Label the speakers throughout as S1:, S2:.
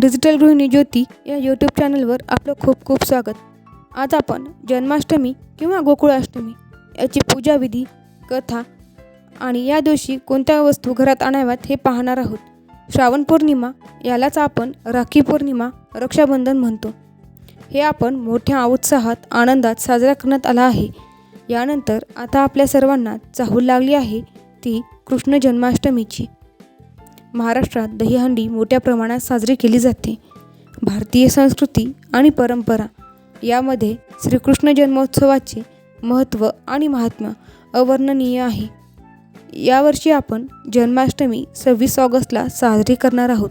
S1: Digital गृहिणी ज्योती या YouTube चॅनलवर आपलं खूप खूप स्वागत. आज आपण जन्माष्टमी किंवा गोकुळाष्टमी याची पूजाविधी कथा आणि या दिवशी कोणत्या वस्तू घरात आणाव्यात हे पाहणार आहोत. श्रावण पौर्णिमा यालाच आपण राखी पौर्णिमा रक्षाबंधन म्हणतो. हे आपण मोठ्या उत्साहात आनंदात साजरा करण्यात आला आहे. यानंतर आता आपल्या सर्वांना चाहूल लागली आहे ती कृष्ण जन्माष्टमीची. महाराष्ट्रात दहीहंडी मोठ्या प्रमाणात साजरी केली जाते. भारतीय संस्कृती आणि परंपरा यामध्ये श्रीकृष्ण जन्मोत्सवाचे महत्त्व आणि महात्म्य अवर्णनीय आहे. यावर्षी आपण जन्माष्टमी सव्वीस ऑगस्टला साजरी करणार आहोत.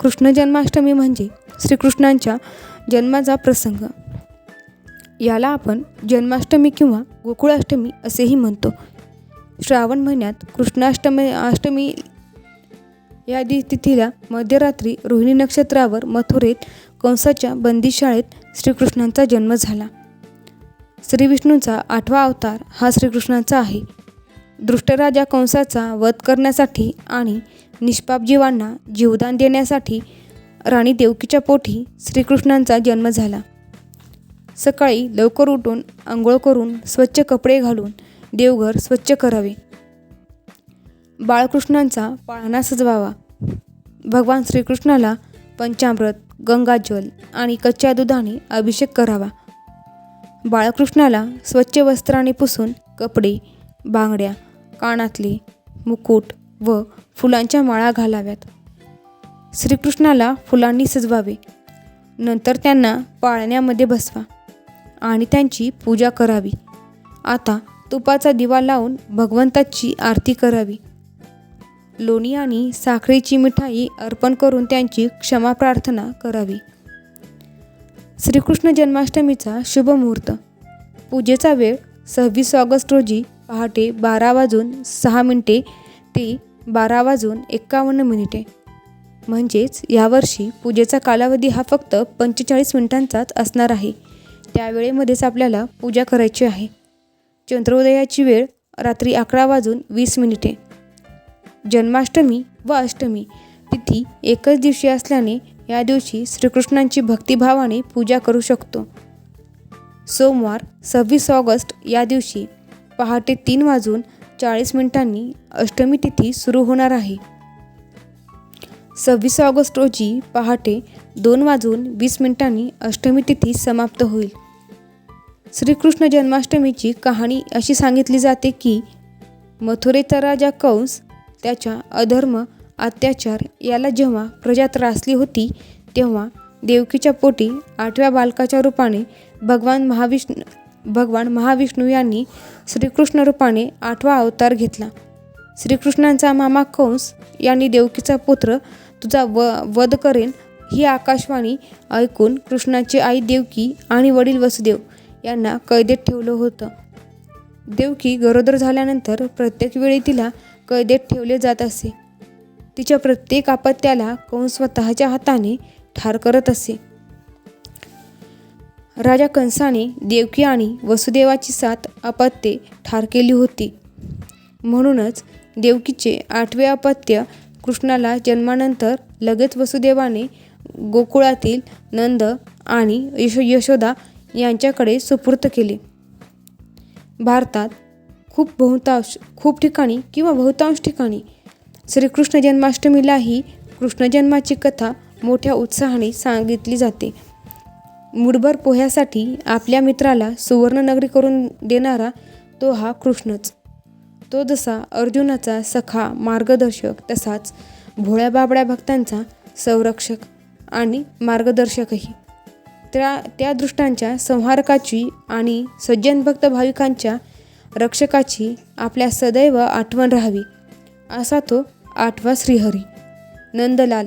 S1: कृष्ण जन्माष्टमी म्हणजे श्रीकृष्णांच्या जन्माचा प्रसंग. याला आपण जन्माष्टमी किंवा गोकुळाष्टमी असेही म्हणतो. श्रावण महिन्यात कृष्णाष्टमी अष्टमी या तिथीला मध्यरात्री रोहिणी नक्षत्रावर मथुरेत कंसाच्या बंदीशाळेत श्रीकृष्णांचा जन्म झाला. श्रीविष्णूंचा आठवा अवतार हा श्रीकृष्णांचा आहे. दृष्टराजा कंसाचा वध करण्यासाठी आणि निष्पाप जीवांना जीवदान देण्यासाठी राणी देवकीच्या पोटी श्रीकृष्णांचा जन्म झाला. सकाळी लवकर उठून आंघोळ करून स्वच्छ कपडे घालून देवघर स्वच्छ करावे. बाळकृष्णांचा पाळणा सजवावा. भगवान श्रीकृष्णाला पंचामृत गंगाजल आणि कच्च्या दुधाने अभिषेक करावा. बाळकृष्णाला स्वच्छ वस्त्राने पुसून कपडे बांगड्या कानातले मुकुट व फुलांच्या माळा घालाव्यात. श्रीकृष्णाला फुलांनी सजवावे. नंतर त्यांना पाळण्यामध्ये बसवा आणि त्यांची पूजा करावी. आता तुपाचा दिवा लावून भगवंताची आरती करावी. लोणी आणि साखरेची मिठाई अर्पण करून त्यांची क्षमा प्रार्थना करावी. श्रीकृष्ण जन्माष्टमीचा शुभ मुहूर्त. पूजेचा वेळ सव्वीस ऑगस्ट रोजी पहाटे बारा वाजून सहा मिनिटे ते बारा वाजून एक्कावन्न मिनिटे. म्हणजेच यावर्षी पूजेचा कालावधी हा फक्त पंचेचाळीस मिनिटांचाच असणार आहे. त्यावेळेमध्येच आपल्याला पूजा करायची आहे. चंद्रोदयाची वेळ रात्री अकरा वाजून वीस मिनिटे. जन्माष्टमी व अष्टमी. तिथी एकच दिवशी असल्याने या दिवशी श्रीकृष्णांची भक्तिभावाने पूजा करू शकतो. सोमवार सव्वीस ऑगस्ट या दिवशी पहाटे तीन वाजून चाळीस मिनिटांनी अष्टमी तिथी सुरू होणार आहे. सव्वीस ऑगस्ट रोजी पहाटे दोन वाजून वीस मिनिटांनी अष्टमी तिथी समाप्त होईल. श्रीकृष्ण जन्माष्टमीची कहाणी अशी सांगितली जाते की मथुरेचा राजा कंस त्याच्या अधर्म अत्याचार याला जेव्हा प्रजा त्रासली होती तेव्हा देवकीच्या पोटी आठव्या बालकाच्या रूपाने भगवान महाविष्णू भगवान महाविष्णू यांनी श्रीकृष्ण रूपाने आठवा अवतार घेतला. श्रीकृष्णांचा मामा कंस यांनी देवकीचा पुत्र तुझा व वध करेन ही आकाशवाणी ऐकून कृष्णाची आई देवकी आणि वडील वसुदेव यांना कैदेत ठेवलं होतं. देवकी गरोदर झाल्यानंतर प्रत्येक वेळी तिला कैदेत ठेवले जात असे. तिच्या प्रत्येक आपत्याला कंस स्वतःच्या हाताने ठार करत असे. राजा कंसाने देवकी आणि वसुदेवाची सात अपत्ये ठार केली होती. म्हणूनच देवकीचे आठवे अपत्य कृष्णाला जन्मानंतर लगेच वसुदेवाने गोकुळातील नंद आणि यशो यशोदा यांच्याकडे सुपूर्त केले. भारतात खूप बहुतांश खूप ठिकाणी किंवा बहुतांश ठिकाणी श्रीकृष्ण जन्माष्टमीलाही कृष्णजन्माची कथा मोठ्या उत्साहाने सांगितली जाते. मुठभर पोह्यासाठी आपल्या मित्राला सुवर्णनगरी करून देणारा तो हा कृष्णच. तो जसा अर्जुनाचा सखा मार्गदर्शक तसाच भोळ्या बाबड्या भक्तांचा संरक्षक आणि मार्गदर्शकही. त्या त्या दृष्टांच्या संहारकाची आणि सज्जन भक्त भाविकांच्या रक्षकाची आपल्या सदैव आठवण राहावी असा तो आठवा श्रीहरी. नंदलाल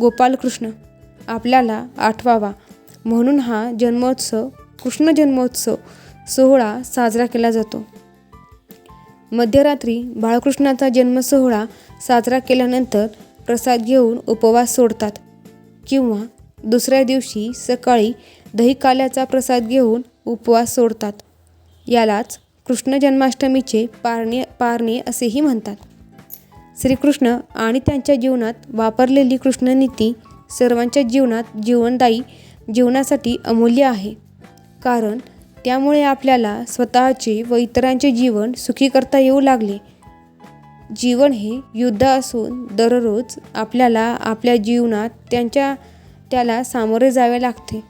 S1: गोपालकृष्ण आपल्याला आठवावा म्हणून हा जन्मोत्सव कृष्ण जन्मोत्सव सोहळा साजरा केला जातो. मध्यरात्री बाळकृष्णाचा जन्मसोहळा साजरा केल्यानंतर प्रसाद घेऊन उपवास सोडतात किंवा दुसऱ्या दिवशी सकाळी दही काल्याचा प्रसाद घेऊन उपवास सोडतात. यालाच कृष्ण जन्माष्टमीचे पारणे पारणे असेही म्हणतात. श्रीकृष्ण आणि त्यांच्या जीवनात वापरलेली कृष्णनीती सर्वांच्या जीवनात जीवनदायी जीवनासाठी अमूल्य आहे. कारण त्यामुळे आपल्याला स्वतःचे व इतरांचे जीवन सुखी करता येऊ लागले. जीवन हे युद्ध असून दररोज आपल्याला आपल्या जीवनात त्यांच्या त्याला सामोरे जावे लागते.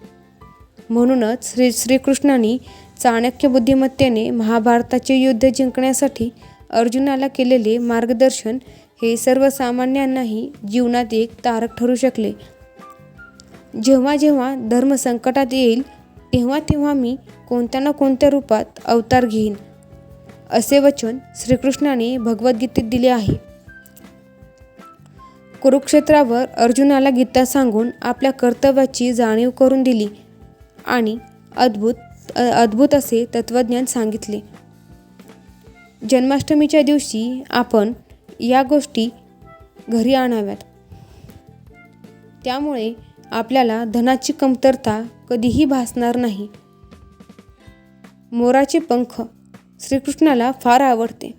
S1: म्हणूनच श्री श्रीकृष्णांनी चाणक्य बुद्धिमत्तेने महाभारताचे युद्ध जिंकण्यासाठी अर्जुनाला केलेले मार्गदर्शन हे सर्वसामान्यांनाही जीवनात एक तारक ठरू शकले. जेव्हा जेव्हा धर्म संकटात येईल तेव्हा तेव्हा मी कोणत्या ना कोणत्या रूपात अवतार घेईन असे वचन श्रीकृष्णाने भगवद्गीतेत दिले आहे. कुरुक्षेत्रावर अर्जुनाला गीता सांगून आपल्या कर्तव्याची जाणीव करून दिली आणि अद्भुत अद्भुत असे तत्त्वज्ञान सांगितले. जन्माष्टमीच्या दिवशी आपण या गोष्टी घरी आणाव्यात. त्यामुळे आपल्याला धनाची कमतरता कधीही भासणार नाही. मोराचे पंख श्रीकृष्णाला फार आवडते.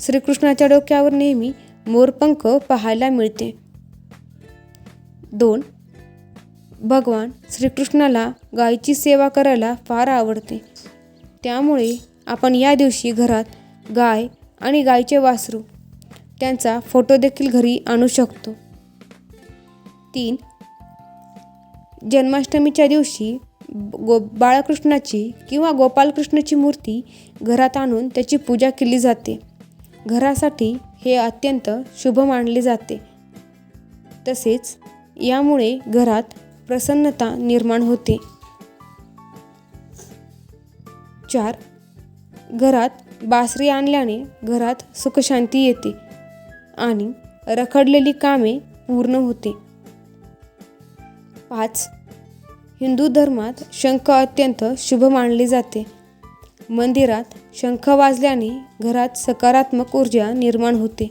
S1: श्रीकृष्णाच्या डोक्यावर नेहमी मोरपंख पाहायला मिळते. दोन भगवान श्रीकृष्णाला गायीची सेवा करायला फार आवडते. त्यामुळे आपण या दिवशी घरात गाय आणि गायीचे वासरू त्यांचा फोटो देखील घरी आणू शकतो. तीन जन्माष्टमीच्या दिवशी गो बाळकृष्णाची किंवा गोपालकृष्णाची मूर्ती घरात आणून त्याची पूजा केली जाते. घरासाठी हे अत्यंत शुभ मानले जाते. तसेच यामुळे घरात प्रसन्नता निर्माण होते. चार घरात बासरी आणल्याने घरात सुखशांती येते आणि रखडलेली कामे पूर्ण होते. पाच हिंदू धर्मात शंख अत्यंत शुभ मानले जाते. मंदिरात शंख वाजल्याने घरात सकारात्मक ऊर्जा निर्माण होते.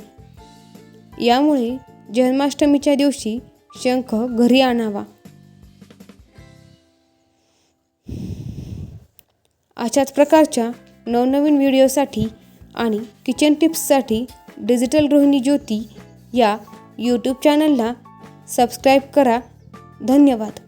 S1: यामुळे जन्माष्टमीच्या दिवशी शंख घरी आणावा. अशाच प्रकारच्या नवनवीन व्हिडिओसाठी आणि किचन टिप्ससाठी डिजिटल गृहिणी ज्योती या यूट्यूब चॅनलला सबस्क्राईब करा. धन्यवाद.